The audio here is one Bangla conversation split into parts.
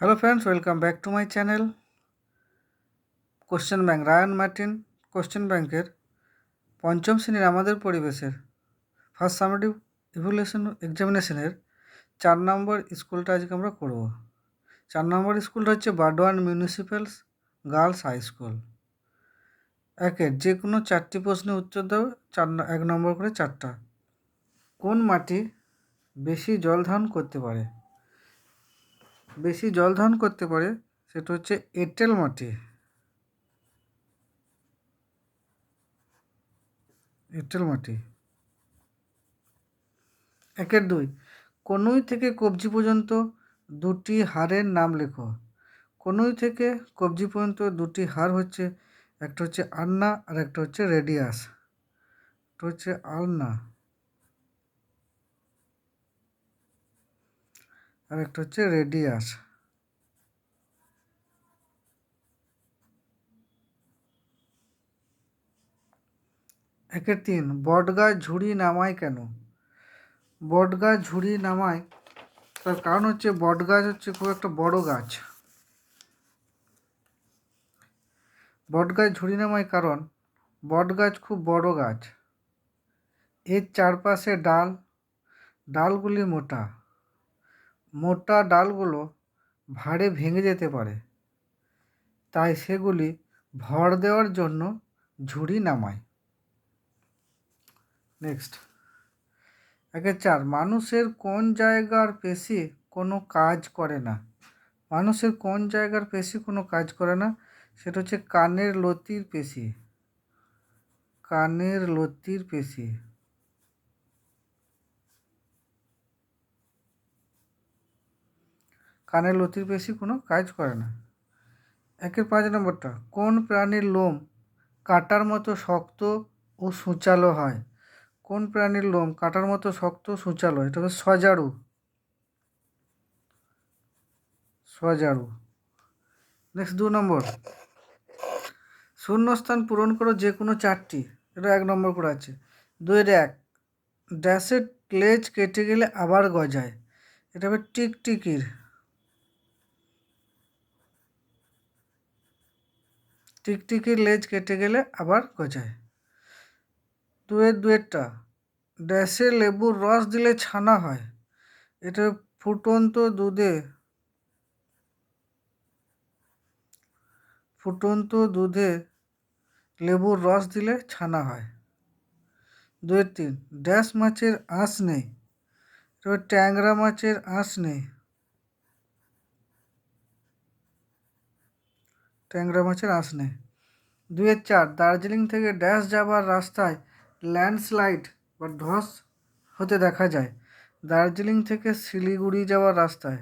Hello friends welcome back to my channel question bank Ryan Martin question ব্যাংকের পঞ্চম শ্রেণির আমাদের পরিবেশের ফার্স্ট সামেটিভ ইভুলেশন এক্সামিনেশনের চার নম্বর স্কুলটা আজকে আমরা করব। চার নম্বর স্কুলটা হচ্ছে Burdwan municipals girls high school একের যে কোনো চারটি প্রশ্নের উত্তর দাও, চার এক নম্বর করে চারটা। কোন মাটি বেশি জল ধারণ করতে পারে? বেশি জল ধারণ করতে পারে, সেটা হচ্ছে এঁটেল মাটি। এঁটেল মাটি। একের দুই। কনুই থেকে কবজি পর্যন্ত দুটি হাড়ের নাম লেখো। কনুই থেকে কবজি পর্যন্ত দুটি হাড় হচ্ছে, একটা হচ্ছে আন্না আর একটা হচ্ছে রেডিয়াস। একটা হচ্ছে আলনা। আর একটা হচ্ছে রেডিয়াস। একে তিন, বটগাছ ঝুড়ি নামায় কেন? বটগাছ ঝুড়ি নামায়, তার কারণ হচ্ছে বটগাছ হচ্ছে খুব একটা বড় গাছ। বটগাছ ঝুড়ি নামায় কারণ, বটগাছ খুব বড় গাছ। এর চারপাশে ডাল, ডালগুলি মোটা। মোটা ডালগুলো ভাড়ে ভেঙে যেতে পারে। তাই সেগুলি ভর দেওয়ার জন্য ঝুড়ি নামায়। নেক্সট একে চার, মানুষের কোন জায়গার পেশি কোনো কাজ করে না? মানুষের কোন জায়গার পেশি কোনো কাজ করে না? সেটা হচ্ছে কানের লতির পেশি। কানের লতির পেশি। কানের লতির পেশি কোনো কাজ করে না। একের পাঁচ নম্বরটা, কোন প্রাণীর লোম কাটার মতো শক্ত ও সূচালো হয়? কোন প্রাণীর লোম কাটার মতো শক্ত সূচালো? এটা হচ্ছে সজারু। সজারু। নেক্সট দু নম্বর। শূন্যস্থান পূরণ করো যে কোনো চারটি। এটা এক নম্বর করে আছে। দুইয়ের এক, ড্যাশের লেজ কেটে গেলে আবার গজায়। এটা হবে টিকটিকির। টিকটিকির লেজ কেটে গেলে আবার গজায়। দুয়ের দুয়েরটা। ড্যাশে লেবুর রস দিলে ছানা হয়। এটা ফুটন্ত দুধে ফুটন্ত দুধে লেবুর রস দিলে ছানা হয়। দুয়ের তিন, ড্যাশ মাছের আঁশ নেই। ট্যাংরা মাছের আঁশ নেই। ট্যাংরা মাছের আঁশ নেই দুয়ের চার, দার্জিলিং থেকে ড্যাশ যাবার রাস্তায় ল্যান্ডস্লাইড বা ধস হতে দেখা যায়। দার্জিলিং থেকে শিলিগুড়ি যাওয়ার রাস্তায়।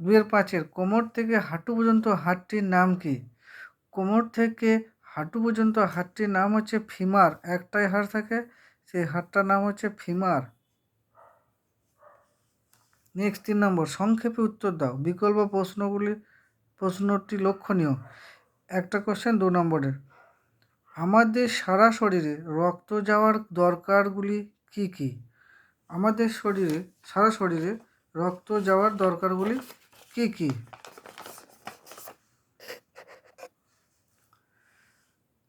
দুয়ের পাঁচের, কোমর থেকে হাঁটু পর্যন্ত হাটটির নাম কি? কোমর থেকে হাঁটু পর্যন্ত হাটটির নাম হচ্ছে ফিমার, একটাই হাড় থাকে সেই হাড়টার নাম হচ্ছে ফিমার। নেক্সট তিন নম্বর, সংক্ষেপে উত্তর দাও। বিকল্প প্রশ্নগুলি, প্রশ্নটি লক্ষণীয়। একটা কোশ্চেন দু নম্বরের। আমাদের সারা শরীরে রক্ত যাওয়ার দরকারগুলি কি কি? আমাদের শরীরে, সারা শরীরে রক্ত যাওয়ার দরকারগুলি কি কি?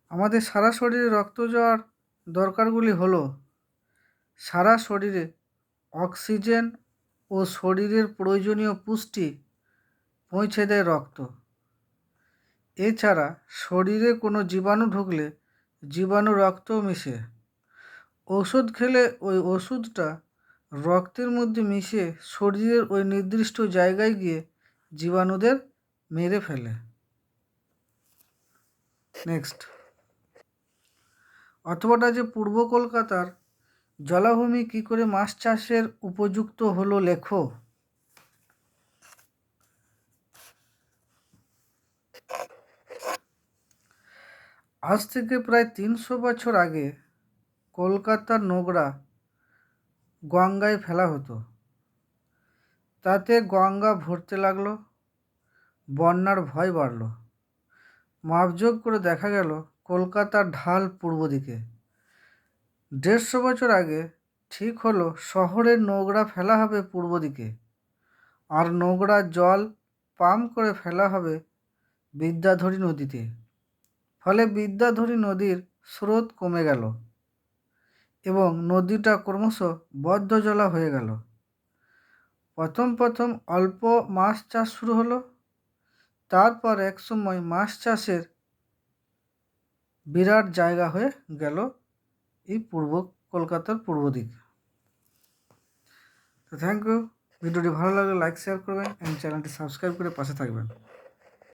আমাদের সারা শরীরে রক্ত যাওয়ার দরকারগুলি হলো, সারা শরীরে অক্সিজেন ও শরীরের প্রয়োজনীয় পুষ্টি পৌঁছে দেয় রক্ত। এছাড়া শরীরে কোনো জীবাণু ঢুকলে জীবাণু রক্তও মিশে। ওষুধ খেলে ওই ওষুধটা রক্তের মধ্যে মিশে শরীরের ওই নির্দিষ্ট জায়গায় গিয়ে জীবাণুদের মেরে ফেলে। নেক্সট। অথবাটা যে পূর্ব কলকাতার জলাভূমি কী করে মাছ চাষের উপযুক্ত হলো লেখো? আজ থেকে প্রায় তিনশো বছর আগে কলকাতার নোংরা গঙ্গায় ফেলা হতো। তাতে গঙ্গা ভরতে লাগল, বন্যার ভয় বাড়ল। মাপযোগ করে দেখা গেল কলকাতার ঢাল পূর্ব দিকে। দেড়শো বছর আগে ঠিক হলো, শহরের নোংরা ফেলা হবে পূর্ব দিকে। আর নোংরা জল পাম্প করে ফেলা হবে বিদ্যাধরী নদীতে। ফলে বিদ্যাধরী নদীর স্রোত কমে গেল এবং নদীটা ক্রমশ বদ্ধ জলা হয়ে গেল। প্রথম প্রথম অল্প মাছ চাষ শুরু হলো, তারপর এক সময় মাছ চাষের বিরাট জায়গা হয়ে গেল এই পূর্ব, কলকাতার পূর্ব দিক। তো থ্যাংক ইউ ভিডিওটি ভালো লাগলে লাইক শেয়ার করবেন অ্যান্ড চ্যানেলটি সাবস্ক্রাইব করে পাশে থাকবেন।